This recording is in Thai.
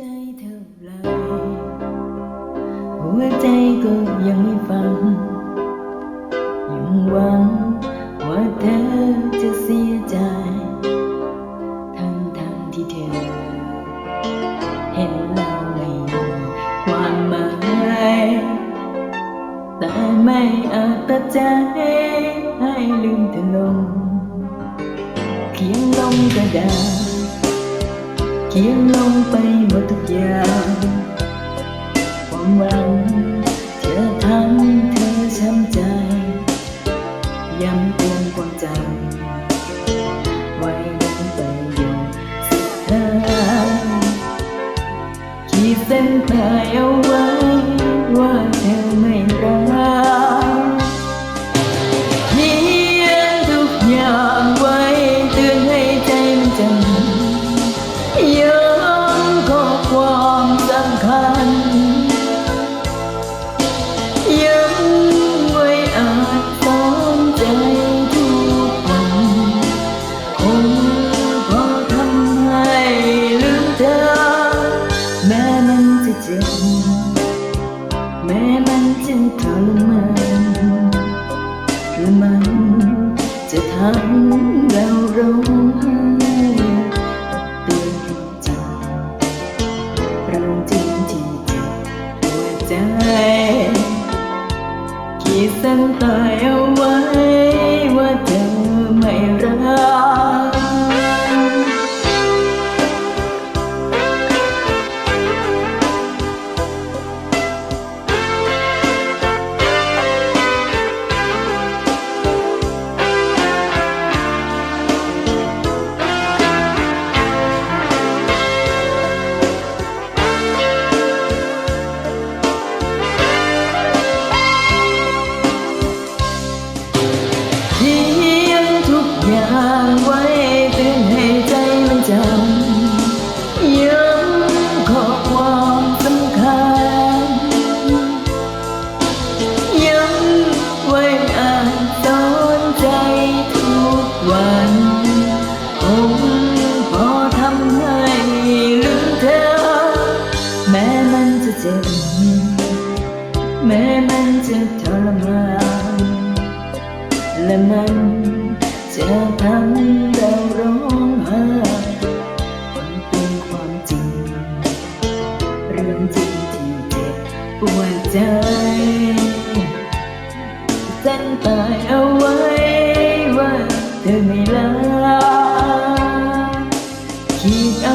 ใจเท่าไหรหัวใจก็ยังไม่ฟัง ยังหวังว่าเธอจะเสียใจ ทั้งทั้งที่เธอ เห็นเราไม่มีความหมายแต่ไม่อาจตัดใจให้ลืมเธอลงเขียนลงกระดาษ เขียนลงไปหมดทุกอย่างความหวังจะทำเธอช้ำใจย้ำเตือนความจำไว้ยังไปอยู่สุดท้ายขีดเส้นตายเอาไว้ว่าเธอ จ็บแม้มันจะทรมานหรือมันจะทำเราร้องไห้เตือนใจเราจริงจริงเจ็บหัวใจขีดเส้นตายเอาไว้ ไว้เตือนให้ใจมันจำย้ำข้อความสำคัญย้ำไว้อ่านสอนใจทุกวันคงพอทำให้ลืมเธอ แม้มันจะเจ็บแม้มันจะทรมานและมัน จะทำเราร้องไห้มันเป็นความจริง เรื่องจริงที่เจ็บปวดใจเส้นตายเอาไว้ว่าเธอไม่ลาขีด